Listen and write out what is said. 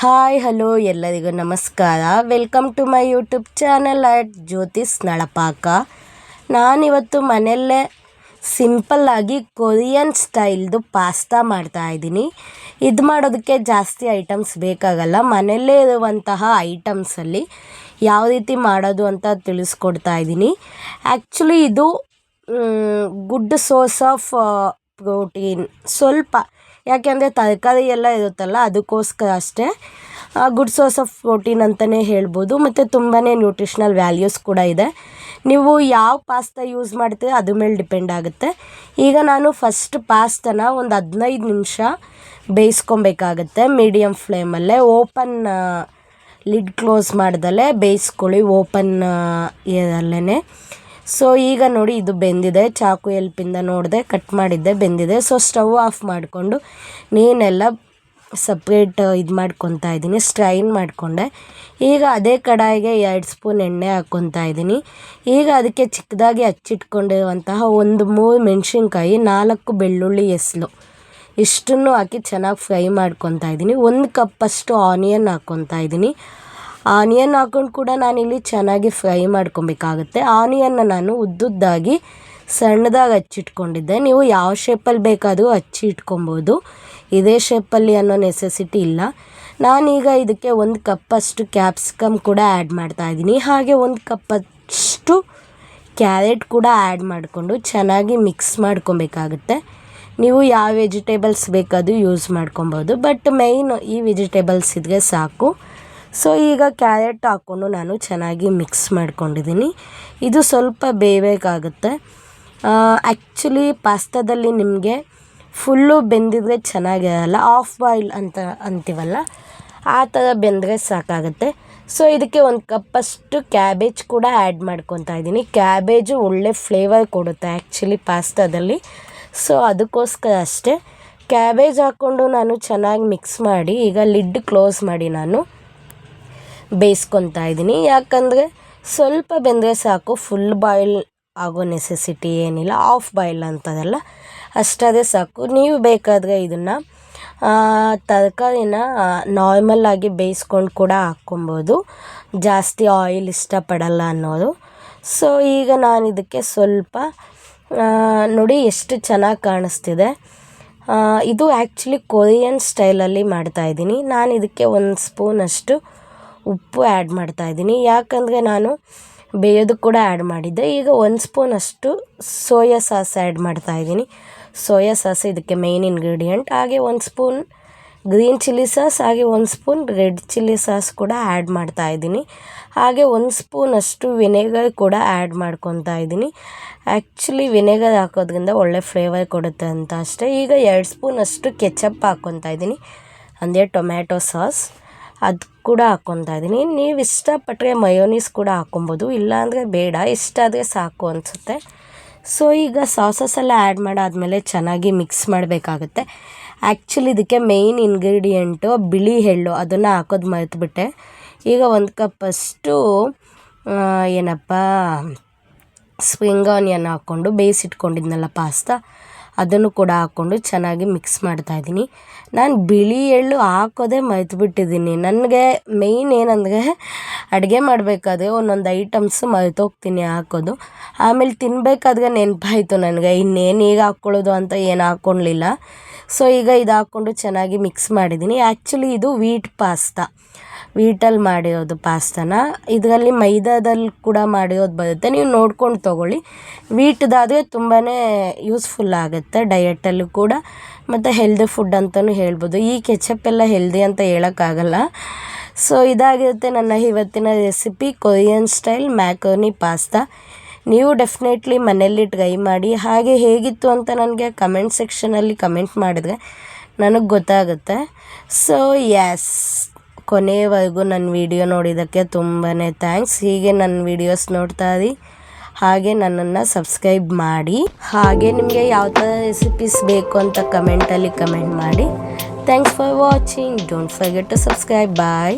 Hi, hello ಎಲ್ಲರಿಗೂ ನಮಸ್ಕಾರ. Welcome to my YouTube channel at Jyothi's Nalapaka ನಾನಿವತ್ತು ಮನೆಯಲ್ಲೇ ಸಿಂಪಲ್ಲಾಗಿ ಕೊರಿಯನ್ ಸ್ಟೈಲ್ದು ಪಾಸ್ತಾ ಮಾಡ್ತಾ ಇದ್ದೀನಿ. ಇದು ಮಾಡೋದಕ್ಕೆ ಜಾಸ್ತಿ ಐಟಮ್ಸ್ ಬೇಕಾಗಲ್ಲ. ಮನೆಯಲ್ಲೇ ಇರುವಂತಹ ಐಟಮ್ಸಲ್ಲಿ ಯಾವ ರೀತಿ ಮಾಡೋದು ಅಂತ ತಿಳಿಸ್ಕೊಡ್ತಾ ಇದ್ದೀನಿ. ಆ್ಯಕ್ಚುಲಿ ಇದು ಗುಡ್ ಸೋರ್ಸ್ ಆಫ್ ಪ್ರೋಟೀನ್ ಸ್ವಲ್ಪ ಯಾಕೆಂದರೆ ತರಕಾರಿ ಎಲ್ಲ ಇರುತ್ತಲ್ಲ, ಅದಕ್ಕೋಸ್ಕರ ಅಷ್ಟೇ. ಗುಡ್ ಸೋರ್ಸ್ ಆಫ್ ಪ್ರೋಟೀನ್ ಅಂತಲೇ ಹೇಳ್ಬೋದು. ಮತ್ತು ತುಂಬಾ ನ್ಯೂಟ್ರಿಷ್ನಲ್ ವ್ಯಾಲ್ಯೂಸ್ ಕೂಡ ಇದೆ. ನೀವು ಯಾವ ಪಾಸ್ತಾ ಯೂಸ್ ಮಾಡ್ತೀರ ಅದ್ರ ಮೇಲೆ ಡಿಪೆಂಡ್ ಆಗುತ್ತೆ. ಈಗ ನಾನು ಫಸ್ಟ್ ಪಾಸ್ತನ ಒಂದು ಹದಿನೈದು ನಿಮಿಷ ಬೇಯಿಸ್ಕೊಬೇಕಾಗತ್ತೆ. ಮೀಡಿಯಮ್ ಫ್ಲೇಮಲ್ಲೇ ಓಪನ್ ಲಿಡ್ ಕ್ಲೋಸ್ ಮಾಡ್ದಲೇ ಬೇಯಿಸ್ಕೊಳ್ಳಿ. ಓಪನ್ ಇದರಲ್ಲೇ ಸೊ ಈಗ ನೋಡಿ ಇದು ಬೆಂದಿದೆ. ಚಾಕು ಎಲ್ಪಿಂದ ನೋಡಿದೆ ಕಟ್ ಮಾಡಿದ್ದೆ, ಬೆಂದಿದೆ. ಸೊ ಸ್ಟವ್ ಆಫ್ ಮಾಡಿಕೊಂಡು ನೀನೆಲ್ಲ ಸಪ್ರೇಟ್ ಇದು ಮಾಡ್ಕೊತಾ ಇದ್ದೀನಿ. ಸ್ಟ್ರೈನ್ ಮಾಡಿಕೊಂಡೆ. ಈಗ ಅದೇ ಕಡಾಯಿಗೆ ಎರಡು ಸ್ಪೂನ್ ಎಣ್ಣೆ ಹಾಕ್ಕೊತಾ ಇದ್ದೀನಿ. ಈಗ ಅದಕ್ಕೆ ಚಿಕ್ಕದಾಗಿ ಹಚ್ಚಿಟ್ಕೊಂಡಿರುವಂತಹ ಒಂದು ಮೂರು ಮೆಣಸಿನ್ಕಾಯಿ, ನಾಲ್ಕು ಬೆಳ್ಳುಳ್ಳಿ ಎಸ್ಲು ಇಷ್ಟನ್ನು ಹಾಕಿ ಚೆನ್ನಾಗಿ ಫ್ರೈ ಮಾಡ್ಕೊತಾ ಇದ್ದೀನಿ. ಒಂದು ಕಪ್ಪಷ್ಟು ಆನಿಯನ್ ಹಾಕ್ಕೊತಾ ಇದ್ದೀನಿ. ಆನಿಯನ್ ಹಾಕೊಂಡು ಕೂಡ ನಾನಿಲ್ಲಿ ಚೆನ್ನಾಗಿ ಫ್ರೈ ಮಾಡ್ಕೊಬೇಕಾಗುತ್ತೆ. ಆನಿಯನ್ನ ನಾನು ಉದ್ದುದ್ದಾಗಿ ಸಣ್ಣದಾಗಿ ಹಚ್ಚಿಟ್ಕೊಂಡಿದ್ದೆ. ನೀವು ಯಾವ ಶೇಪಲ್ಲಿ ಬೇಕಾದರೂ ಹಚ್ಚಿ ಇಟ್ಕೊಬೋದು. ಇದೇ ಶೇಪಲ್ಲಿ ಅನ್ನೋ ನೆಸೆಸಿಟಿ ಇಲ್ಲ. ನಾನೀಗ ಇದಕ್ಕೆ ಒಂದು ಕಪ್ಪಷ್ಟು ಕ್ಯಾಪ್ಸಿಕಮ್ ಕೂಡ ಆ್ಯಡ್ ಮಾಡ್ತಾಯಿದ್ದೀನಿ ಹಾಗೆ ಒಂದು ಕಪ್ಪಷ್ಟು ಕ್ಯಾರೆಟ್ ಕೂಡ ಆ್ಯಡ್ ಮಾಡಿಕೊಂಡು ಚೆನ್ನಾಗಿ ಮಿಕ್ಸ್ ಮಾಡ್ಕೊಬೇಕಾಗುತ್ತೆ. ನೀವು ಯಾವ ವೆಜಿಟೇಬಲ್ಸ್ ಬೇಕಾದರೂ ಯೂಸ್ ಮಾಡ್ಕೊಬೋದು. ಬಟ್ ಮೈನ್ ಈ ವೆಜಿಟೇಬಲ್ಸ್ ಇದ್ರೆ ಸಾಕು. ಸೊ ಈಗ ಕ್ಯಾರೆಟ್ ಹಾಕ್ಕೊಂಡು ನಾನು ಚೆನ್ನಾಗಿ ಮಿಕ್ಸ್ ಮಾಡ್ಕೊಂಡಿದ್ದೀನಿ. ಇದು ಸ್ವಲ್ಪ ಬೇಯಬೇಕಾಗುತ್ತೆ. ಆ್ಯಕ್ಚುಲಿ ಪಾಸ್ತಾದಲ್ಲಿ ನಿಮಗೆ ಫುಲ್ಲು ಬೆಂದಿದ್ರೆ ಚೆನ್ನಾಗಿರಲ್ಲ ಆಫ್ ಬಾಯ್ಲ್ ಅಂತ ಅಂತೀವಲ್ಲ, ಆ ಥರ ಬೆಂದರೆ ಸಾಕಾಗುತ್ತೆ. ಸೊ ಇದಕ್ಕೆ ಒಂದು ಕಪ್ಪಷ್ಟು ಕ್ಯಾಬೇಜ್ ಕೂಡ ಆ್ಯಡ್ ಮಾಡ್ಕೊತಾ ಇದ್ದೀನಿ. ಕ್ಯಾಬೇಜು ಒಳ್ಳೆ ಫ್ಲೇವರ್ ಕೊಡುತ್ತೆ ಆ್ಯಕ್ಚುಲಿ ಪಾಸ್ತಾದಲ್ಲಿ. ಸೊ ಅದಕ್ಕೋಸ್ಕರ ಅಷ್ಟೇ. ಕ್ಯಾಬೇಜ್ ಹಾಕ್ಕೊಂಡು ನಾನು ಚೆನ್ನಾಗಿ ಮಿಕ್ಸ್ ಮಾಡಿ, ಈಗ ಲಿಡ್ ಕ್ಲೋಸ್ ಮಾಡಿ ನಾನು. ಬೇಯಿಸ್ಕೊತಾ ಇದ್ದೀನಿ. ಯಾಕಂದರೆ ಸ್ವಲ್ಪ ಬೆಂದರೆ ಸಾಕು ಫುಲ್ ಬಾಯ್ಲ್ ಆಗೋ ನೆಸೆಸಿಟಿ ಏನಿಲ್ಲ ಆಫ್ ಬಾಯ್ಲ್ ಅಂತದಲ್ಲ ಅಷ್ಟದೇ ಸಾಕು. ನೀವು ಬೇಕಾದರೆ ಇದನ್ನು ತರಕಾರಿನ ನಾರ್ಮಲ್ಲಾಗಿ ಬೇಯಿಸ್ಕೊಂಡು ಕೂಡ ಹಾಕ್ಕೊಬೋದು. ಜಾಸ್ತಿ ಆಯಿಲ್ ಇಷ್ಟಪಡಲ್ಲ ಅನ್ನೋದು. ಸೊ ಈಗ ನಾನು ಇದಕ್ಕೆ ಸ್ವಲ್ಪ ನೋಡಿ ಎಷ್ಟು ಚೆನ್ನಾಗಿ ಕಾಣಿಸ್ತಿದೆ. ಇದು ಆ್ಯಕ್ಚುಲಿ ಕೊರಿಯನ್ ಸ್ಟೈಲಲ್ಲಿ ಮಾಡ್ತಾಯಿದ್ದೀನಿ ನಾನು ಇದಕ್ಕೆ ಒಂದು ಸ್ಪೂನಷ್ಟು ಉಪ್ಪು ಆ್ಯಡ್ ಮಾಡ್ತಾಯಿದ್ದೀನಿ ಯಾಕಂದರೆ ನಾನು ಬೇಯೋದು ಕೂಡ ಆ್ಯಡ್ ಮಾಡಿದ್ದೆ. ಈಗ ಒಂದು ಸ್ಪೂನ್ ಅಷ್ಟು ಸೋಯಾ ಸಾಸ್ ಆ್ಯಡ್ ಮಾಡ್ತಾಯಿದ್ದೀನಿ ಸೋಯಾ ಸಾಸ್ ಇದಕ್ಕೆ ಮೇಯ್ನ್ ಇಂಗ್ರೀಡಿಯೆಂಟ್ ಹಾಗೆ ಒಂದು ಸ್ಪೂನ್ ಗ್ರೀನ್ ಚಿಲ್ಲಿ ಸಾಸ್ ಹಾಗೆ ಒಂದು ಸ್ಪೂನ್ ರೆಡ್ ಚಿಲ್ಲಿ ಸಾಸ್ ಕೂಡ ಆ್ಯಡ್ ಮಾಡ್ತಾಯಿದ್ದೀನಿ ಹಾಗೆ ಒಂದು ಸ್ಪೂನ್ ಅಷ್ಟು ವಿನೆಗರ್ ಕೂಡ ಆ್ಯಡ್ ಮಾಡ್ಕೊತಾ ಇದ್ದೀನಿ. ಆ್ಯಕ್ಚುಲಿ ವಿನೆಗರ್ ಹಾಕೋದ್ರಿಂದ ಒಳ್ಳೆ ಫ್ಲೇವರ್ ಕೊಡುತ್ತೆ ಅಂತ ಅಷ್ಟೇ. ಈಗ ಎರಡು ಸ್ಪೂನ್ ಅಷ್ಟು ಕೆಚಪ್ ಹಾಕ್ಕೊತಾ ಇದ್ದೀನಿ. ಅಂದರೆ ಟೊಮ್ಯಾಟೊ ಸಾಸ್ ಅದು ಕೂಡ ಹಾಕ್ಕೊತಾ ಇದ್ದೀನಿ. ನೀವು ಇಷ್ಟಪಟ್ಟರೆ ಮಯೋನೀಸ್ ಕೂಡ ಹಾಕ್ಕೊಬೋದು ಇಲ್ಲಾಂದರೆ ಬೇಡ. ಇಷ್ಟಾದರೆ ಸಾಕು ಅನಿಸುತ್ತೆ. ಸೊ ಈಗ ಸಾಸಸ್ ಎಲ್ಲ ಆ್ಯಡ್ ಮಾಡಾದಮೇಲೆ ಚೆನ್ನಾಗಿ ಮಿಕ್ಸ್ ಮಾಡಬೇಕಾಗುತ್ತೆ. ಆ್ಯಕ್ಚುಲಿ ಇದಕ್ಕೆ ಮೇಯ್ನ್ ಇಂಗ್ರೀಡಿಯೆಂಟು ಬಿಳಿ ಎಳ್ಳು. ಅದನ್ನು ಹಾಕೋದು ಮರೆತುಬಿಟ್ಟೆ. ಈಗ ಒಂದು ಕಪ್ಪಷ್ಟು ಏನಪ್ಪ ಸ್ಪ್ರಿಂಗ್ ಆನಿಯನ್ ಹಾಕ್ಕೊಂಡು ಬೇಯಿಸಿಟ್ಕೊಂಡಿದ್ನಲ್ಲ ಪಾಸ್ತಾ. ಅದನ್ನು ಕೂಡ ಹಾಕ್ಕೊಂಡು ಚೆನ್ನಾಗಿ ಮಿಕ್ಸ್ ಮಾಡ್ತಾಯಿದ್ದೀನಿ ನಾನು ಬಿಳಿ ಎಳ್ಳು ಹಾಕೋದೇ ಮರೆತುಬಿಟ್ಟಿದ್ದೀನಿ. ನನಗೆ ಮೇಯ್ನ್ ಏನಂದರೆ ಅಡುಗೆ ಮಾಡಬೇಕಾದ್ರೆ ಒಂದೊಂದು ಐಟಮ್ಸ್ ಮರೆತೋಗ್ತೀನಿ ಹಾಕೋದು. ಆಮೇಲೆ ತಿನ್ನಬೇಕಾದ್ರೆ ನೆನಪಾಯಿತು ನನಗೆ, ಇನ್ನೇನು ಈಗ ಹಾಕ್ಕೊಳ್ಳೋದು ಅಂತ ಏನು ಹಾಕ್ಕೊಳ್ಲಿಲ್ಲ ಸೊ ಈಗ ಇದು ಹಾಕ್ಕೊಂಡು ಚೆನ್ನಾಗಿ ಮಿಕ್ಸ್ ಮಾಡಿದ್ದೀನಿ. ಆ್ಯಕ್ಚುಲಿ ಇದು ವೀಟ್ ಪಾಸ್ತಾ ವೀಟಲ್ಲಿ ಮಾಡಿರೋದು ಪಾಸ್ತಾನ. ಇದರಲ್ಲಿ ಮೈದಾದಲ್ಲಿ ಕೂಡ ಮಾಡಿರೋದು ಬರುತ್ತೆ. ನೀವು ನೋಡ್ಕೊಂಡು ತೊಗೊಳ್ಳಿ. ವೀಟ್ದಾದರೆ ತುಂಬಾ ಯೂಸ್ಫುಲ್ ಆಗುತ್ತೆ ಡಯಟಲ್ಲೂ ಕೂಡ. ಮತ್ತು ಹೆಲ್ದಿ ಫುಡ್ ಅಂತಲೂ ಹೇಳ್ಬೋದು. ಈ ಕೆಚಪ್ ಎಲ್ಲ ಹೆಲ್ದಿ ಅಂತ ಹೇಳೋಕ್ಕಾಗಲ್ಲ. ಸೊ ಇದಾಗಿರುತ್ತೆ ನನ್ನ ಇವತ್ತಿನ recipe Korean style macaroni pasta ನೀವು ಡೆಫಿನೆಟ್ಲಿ ಮನೆಯಲ್ಲಿ ಟ್ರೈ ಮಾಡಿ. ಹಾಗೆ ಹೇಗಿತ್ತು ಅಂತ ನನಗೆ ಕಮೆಂಟ್ ಸೆಕ್ಷನಲ್ಲಿ ಕಮೆಂಟ್ ಮಾಡಿದರೆ ನನಗೆ ಗೊತ್ತಾಗುತ್ತೆ. ಸೊ ಎಸ್ ಕೊನೆಯವರೆಗೂ ನನ್ನ ವಿಡಿಯೋ ನೋಡಿದ್ದಕ್ಕೆ ತುಂಬಾ ಥ್ಯಾಂಕ್ಸ್. ಹೀಗೆ ನನ್ನ ವಿಡಿಯೋಸ್ ನೋಡ್ತಾ ಇರಿ. ಹಾಗೆ ನನ್ನನ್ನು ಸಬ್ಸ್ಕ್ರೈಬ್ ಮಾಡಿ. ಹಾಗೆ ನಿಮಗೆ ಯಾವ ಥರ ರೆಸಿಪೀಸ್ ಬೇಕು ಅಂತ ಕಮೆಂಟಲ್ಲಿ ಕಮೆಂಟ್ ಮಾಡಿ. Thanks for watching don't forget to subscribe bye